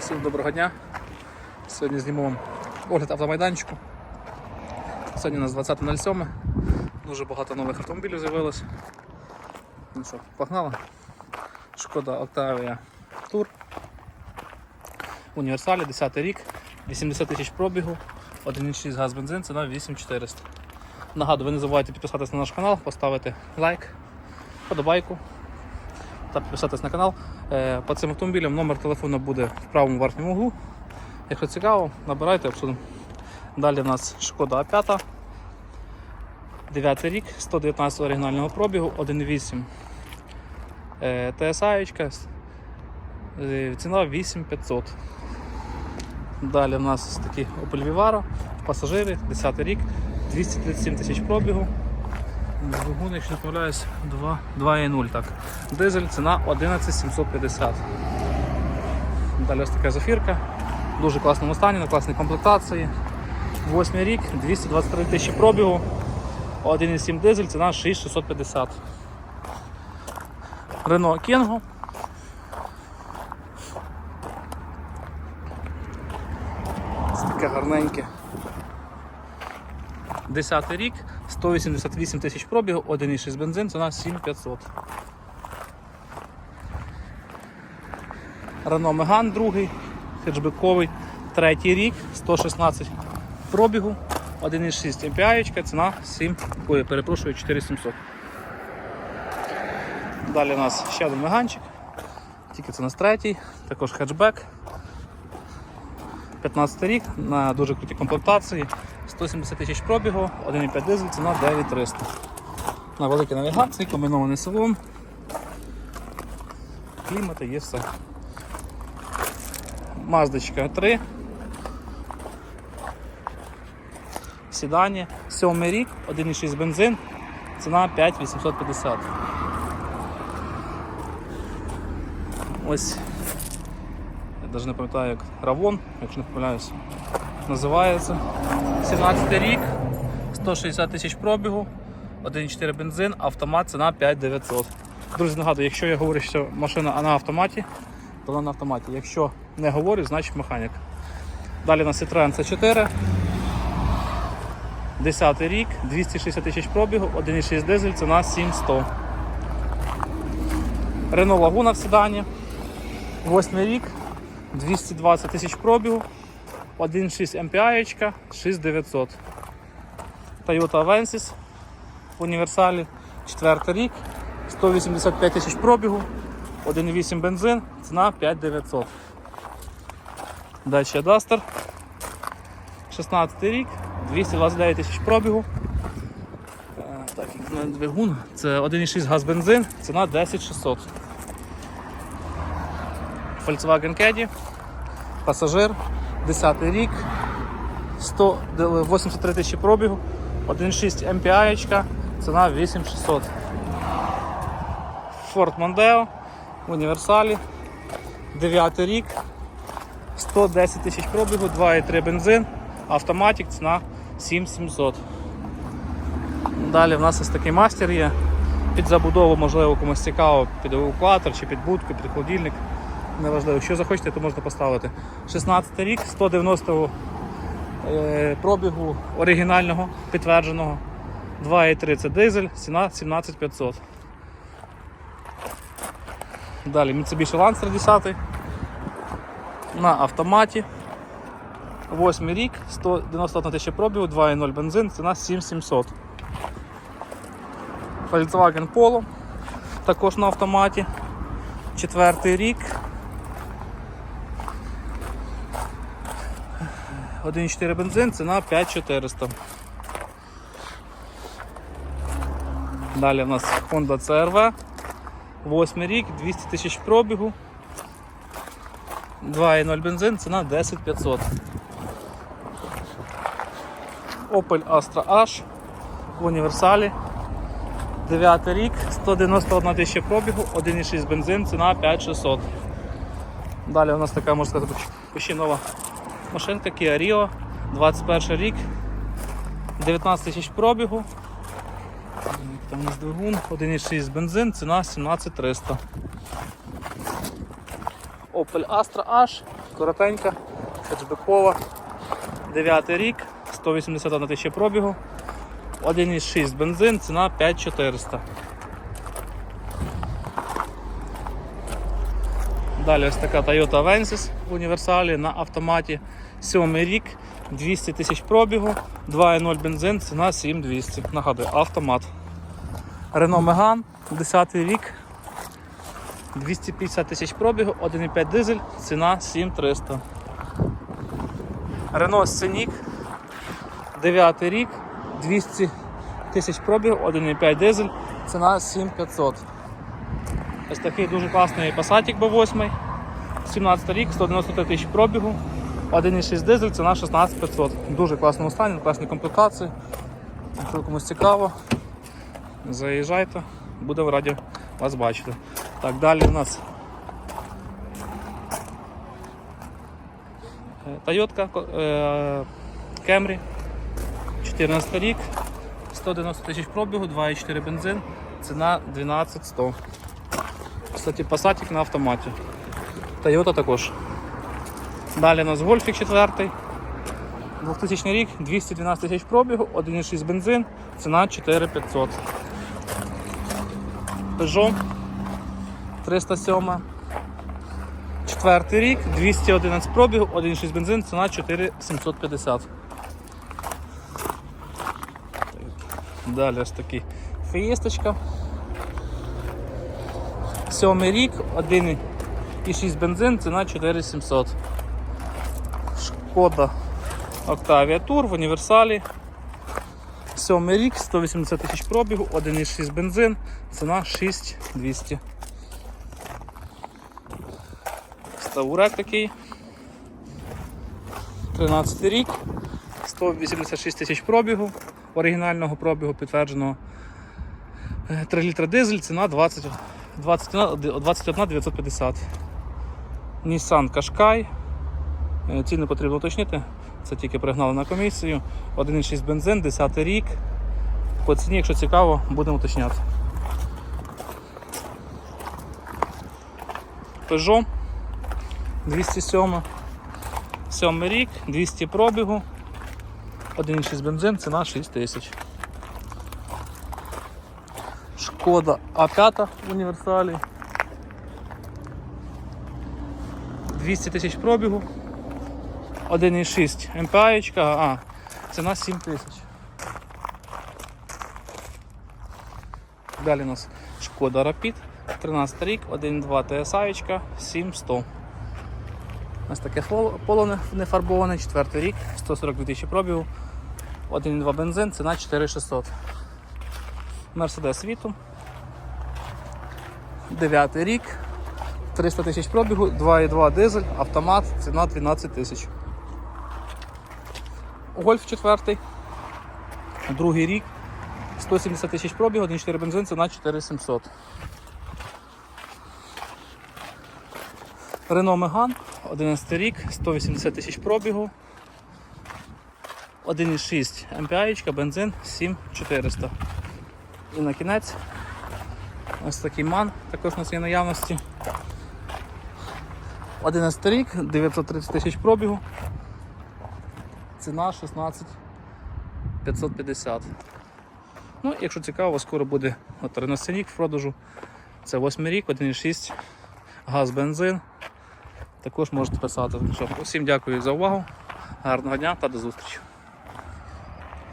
Всім доброго дня. Сьогодні зніму вам огляд автомайданчику. Сьогодні у нас 20.07. Дуже багато нових автомобілів з'явилось. Ну що, погнали. Шкода Octavia Tour. Універсалі, 10 рік, 80 тисяч пробігу, 1,6 газ бензин, ціна 8400. Нагадую, ви не забувайте підписатися на наш канал, поставити лайк, подобайку та підписатись на канал. Е, По цим автомобілям номер телефону буде в правому верхньому углу. Якщо цікаво, набирайте, обсудимо. Далі в нас шкода А5. 9 рік, 119 оригінального пробігу, 1,8 е, TSI, е, ціна 8500. Далі в нас такі Opel Vivaro, пасажири, 10 рік, 237 тисяч пробігу. Двигун, якщо не помиляюсь, 2,0 так. Дизель, ціна 11750. Далі ось така зафірка. В дуже класному стані, на класній комплектації. 8 рік, 223 тисячі пробігу. 1,7 дизель, ціна 6650. Renault Кенго. Ось таке гарненьке. 10 рік, 188 тисяч пробігу, 1,6 бензин, ціна 7500. Renault Megane другий, хеджбековий, третій рік, 116 пробігу, 1,6 MPI, ціна 7, ой, перепрошую, 4700. Далі у нас ще один меганчик, тільки це у нас третій, також хеджбек. 15 рік на дуже крутій комплектації, 170 тисяч пробігу, 1,5 дизель, ціна 9300. На великій навігації, комбінований салон. Клімати є все. Маздочка 3. В Сідані, 7 рік, 1,6 бензин, ціна 5850. Ось навіть не пам'ятаю, як Равон, якщо не помиляюсь, називається. 17 рік, 160 тисяч пробігу, 1,4 бензин, автомат, ціна 5900. Друзі, нагадую, якщо я говорю, що машина на автоматі, то вона на автоматі. Якщо не говорю, значить механік. Далі у нас Citroen C4. 10 рік, 260 тисяч пробігу, 1,6 дизель, ціна 7100. Renault Laguna в седані. 8 рік, 220 тисяч пробігу, 1,6 MPI, 6900. Toyota Avensis в універсалі, 4 рік, 185 тисяч пробігу, 1,8 бензин, ціна 5900. Далі Duster, 16 рік, 229 тисяч пробігу. Е, Так, двигун, це 1,6 газ бензин, ціна 10600. Volkswagen Caddy, пасажир, 10 рік, 183 тисячі пробігу, 1,6 MPI, ціна 8600. Ford Mondeo, в універсалі, 9 рік, 110 тисяч пробігу, 2,3 бензин, автоматик, ціна 7700. Далі в нас ось такий мастер є. Під забудову, можливо, комусь цікаво, під евакуатор чи під будку, під холодильник. Неважливо, якщо захочете, то можна поставити. 16 рік, 190 е, пробігу оригінального, підтвердженого. 2,3 це дизель, ціна 17500. Далі Mitsubishi Lancer 10 на автоматі. 8 рік, 191 тисяча пробігу, 2,0 бензин, ціна 7700. Volkswagen Polo також на автоматі. Четвертий рік. 1,4 бензин, ціна 5400. Далі у нас Honda CRV. 8 рік, 200 тисяч пробігу. 2,0 бензин, ціна 10500. Opel Astra H в універсалі. 9 рік, 191 тисяча пробігу, 1,6 бензин, ціна 5600. Далі у нас така, можна сказати, почти нова машинка Kia Rio, 21 рік, 19 тисяч пробігу. Там у нас двигун, 1,6 бензин, ціна 17300. Opel Astra H коротенька, хетчбекова. 9 рік, 181 тисяча пробігу. 1,6 бензин, ціна 5400. Далі ось така Toyota Avensis в універсалі на автоматі. 7 рік, 200 тисяч пробігу, 2,0 бензин, ціна 7200. Нагадую, автомат. Renault Megane, 10 рік, 250 тисяч пробігу, 1,5 дизель, ціна 7300. Renault Scenic, 9 рік, 200 тисяч пробігу, 1,5 дизель, ціна 7500. Ось такий дуже класний Passat B8, 17 рік, 193 тисяч пробігу, 1,6 дизель, ціна 16500. Дуже класному стані, класні комплектації. Якщо комусь цікаво, заїжджайте, будемо раді вас бачити. Так, далі у нас е, Toyota е, Camry, 14 рік, 190 тисяч пробігу, 2,4 бензин, ціна 12100. Кстати, Passat на автоматі. Toyota також. Далі у нас Гольфік 4. 2000 рік, 212 тисяч пробігу, 1,6 бензин, ціна 4500. Peugeot 307. Четвертий рік, 211 пробігу, 1,6 бензин, ціна 4750. Далі ось такий фієсточка. Сьомий рік, 1,6 бензин, ціна 4700. Шкода Octavia Tour в універсалі. Сьомий рік, 180 тисяч пробігу, 1,6 бензин, ціна 6200. Ставурек такий. 13 рік, 186 тисяч пробігу, оригінального пробігу підтвердженого. Е, 3 літра дизель, ціна 20, 21, 21 950. Nissan Qashqai. Ціни потрібно уточнити. Це тільки пригнали на комісію. 1,6 бензин, 10 рік. По ціні, якщо цікаво, будемо уточняти. Peugeot 207. 7 рік, 200 пробігу. 1,6 бензин, ціна 6 тисяч. Шкода А5 в універсалі. 200 тисяч пробігу. 1,6 МПА, а, ціна 7 тисяч. Далі у нас Шкода Rapid, 13 рік, 1,2 TSI, 7100. Ось таке поло не- не фарбоване, 4 рік, 142 тисячі пробігу, 1,2 бензин, ціна 4600. Mercedes Vito. 9 рік, 300 тисяч пробігу, 2,2 дизель, автомат, ціна 12 тисяч. Гольф 4. Другий рік, 170 тисяч пробігу, 1,4 бензин, ціна 4700. Renault Megane, 11 рік, 180 тисяч пробігу. 1,6 МПА, бензин 7400. І на кінець ось такий ман, також нас є наявності. 11 рік, 930 тисяч пробігу. Ціна 16 550. Ну, якщо цікаво, скоро буде от Renault Scenic в продажу. Це 8 рік, 1,6 газ, бензин. Також можете писати. Усім дякую за увагу. Гарного дня та до зустрічі.